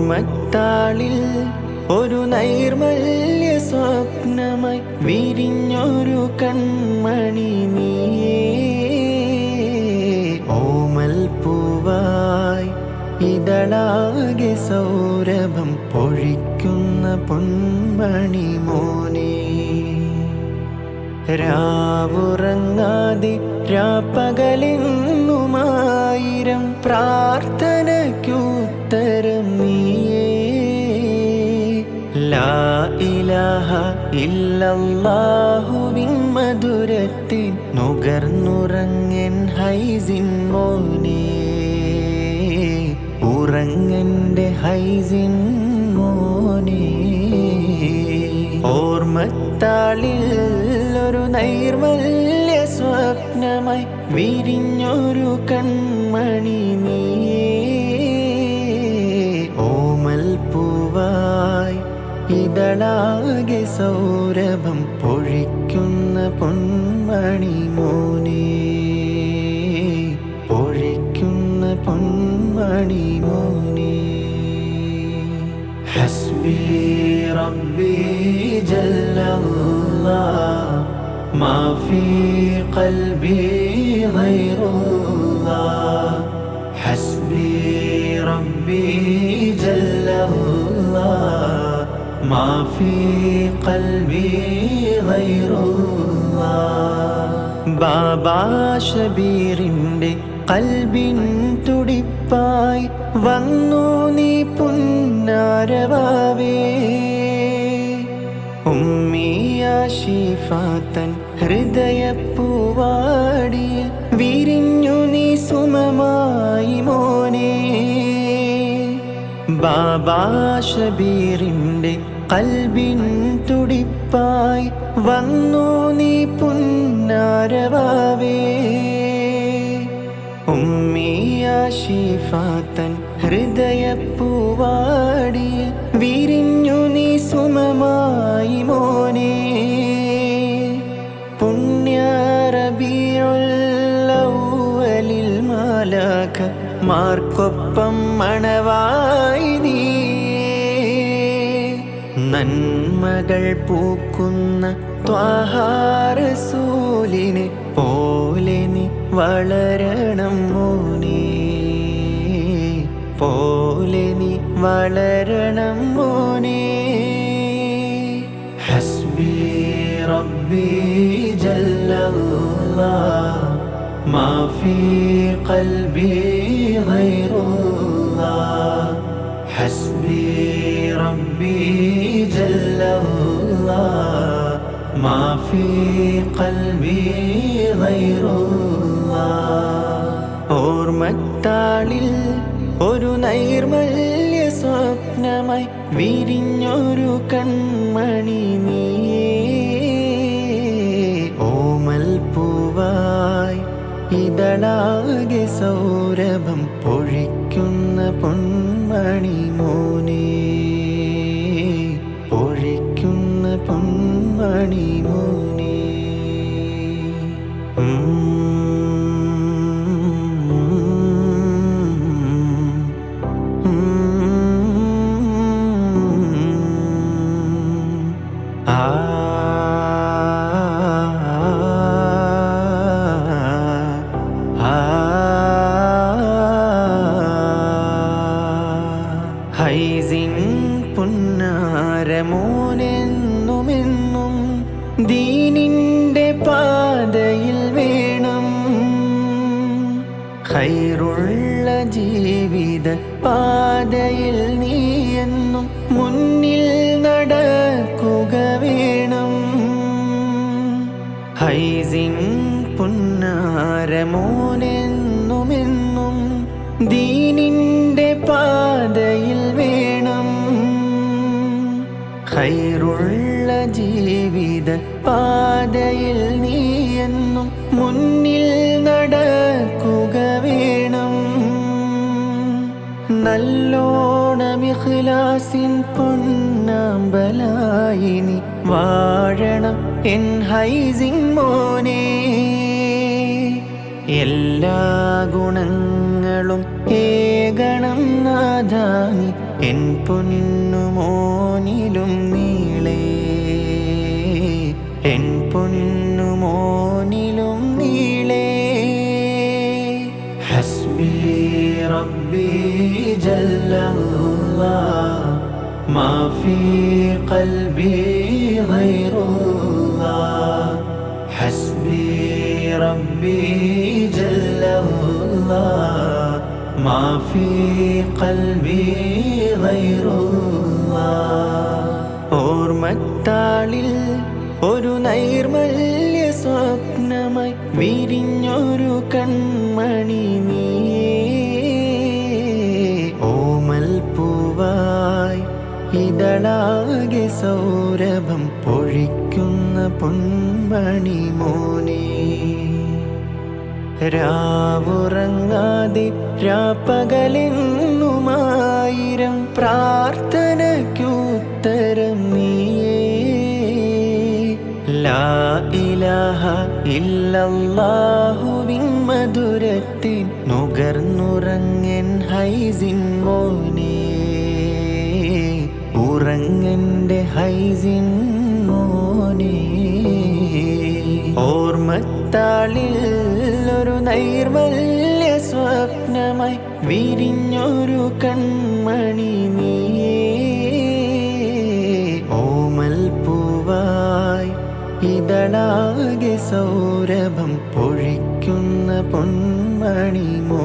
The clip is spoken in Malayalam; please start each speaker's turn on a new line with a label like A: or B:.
A: ഓർമ്മത്താളിൽ ഒരു നൈർമല്യ സ്വപ്നമായി വിരിഞ്ഞൊരു കൺമണി നീയേ. ഓമൽ പൂവായി ഇതളാകെ സൗരഭം പൊഴിക്കുന്ന പൊന്മണി മോനെ. രാവുറങ്ങാതെ രാപ്പകലെന്നുമായിരം പ്രാർത്ഥനയ്ക്കുത്തരം ഇല്ലല്ലാഹുവിൻ മധുരത്തിൽ നുകർന്നുറങ്ങൻ ഹൈസിൻ മോനെ. ഉറങ്ങന്റെ ഹൈസിൻ മോനെ. ഓർമ്മത്താളിൽ ഒരു നൈർമല്യ സ്വപ്നമായി വിരിഞ്ഞൊരു കൺമണി നീയേ. കണ്ണുകളാകെ സൗരഭം പൊഴിക്കുന്ന പൊന്മണി മോനെ. പൊഴിക്കുന്ന പൊന്മണി മോനെ. ഹസ്ബി റബ്ബി ജല്ല മാഫി കൽബി ഖൽബി ഹസ്ബി റബ്ബി ജല്ലല്ലാ ما في قلبي غير الله ബാബാ ഷബീറിൻ്റെ കൽബിൻ തുടിപ്പായി വന്നു നീ പുന്നാരവാവേ ഉമ്മിയ ഷിഫാത്തൻ ഹൃദയപ്പൂവാടിയിൽ വിരിഞ്ഞു ബാബാ ഷബീറിന്റെ കൽബിൻ തുടിപ്പായി വന്നു നീ പുന്നാരവാവേ. ഉമ്മിയ ഷിഫാത്തൻ ഹൃദയപ്പൂവാടിയിൽ വിരിഞ്ഞു നീ സുമമായി മോനെ. പുണ്യറബിയുള്ളവലിൽ മാലാഖ മാർക്കൊപ്പം മണവായി നന്മകൾ പൂക്കുന്ന ത്വാഹാരസൂലിനെ പോലെ നീ വളരണം മോനെ. പോലെ നീ വളരണം മോനെ. ഹസ്ബി റബ്ബി ജല്ലല്ലാഹ് മാഫി ഖൽബി ഗൈറുല്ലാഹ്. ഹസ്ബി റബ്ബി ما في قلبي غير الله ഓർമ്മത്താളിൽ ഒരു നൈർമല്യ സ്വപ്നമായി വിരിഞ്ഞൊരു കൺമണി നീയേ ഓമൽ പൂവായി ഇതളാകെ സൗരഭം പൊഴിക്കുന്ന പൊന്മണി മോനേ പൊന്മണി ഹൈറുള്ള ജീവിത പാതയിൽ നീ എന്നും മുന്നിൽ നടക്കുക വേണം. ഹൈസിൻ പുന്നാരമോനെന്നുമെന്നും ദീനിന്റെ പാതയിൽ വേണം. ഹൈറുള്ള ജീവിത പാതയിൽ നീ എന്നും മുന്നിൽ നടക്കുക നല്ലോണം ഇഖ്ലാസിൻ പൊന്നാമ്പലായി നീ വാഴണം എൻ ഹൈസിൻ മോനെ. എല്ലാ ഗുണങ്ങളും ഏകണം നാദാനി എൻ പൊന്നുമോനിലും നീളേ. എൻ പൊന്നുമോനിലും നീളേ. ഹസ്ബി റബ്ബി ജല്ലല്ലാഹ് ما في قلبي غير الله حسبي ربي جل الله ما في قلبي غير الله ഓർമ്മത്താളിൽ ഒരു നൈർമല്യ സ്വപ്നമായി വിരിഞ്ഞൊരു കൺമണി നീ ഇതളാകെ സൗരഭം പൊഴിക്കുന്ന പൊന്മണി മോനെ. രാവുറങ്ങാതെ രാപ്പകലെന്നുമായിരം പ്രാർത്ഥനയ്ക്കുത്തരം നീയേ. ലാ ഇലാഹ ഇല്ലല്ലാഹുവിൻ മധുരത്തിൻ നുകർന്നുറങ്ങൻ ഹൈസിൻ മോനെ ഉറങ്ങന്റെ ഹൈസിൻ മോനെ ഓർമ്മത്താളിൽ ഒരു നൈർമല്യ സ്വപ്നമായി വിരിഞ്ഞൊരു കൺമണി നീയേ ഓമൽ പൂവായി ഇതളാകെ സൗരഭം പൊഴിക്കുന്ന പൊന്മണി മോ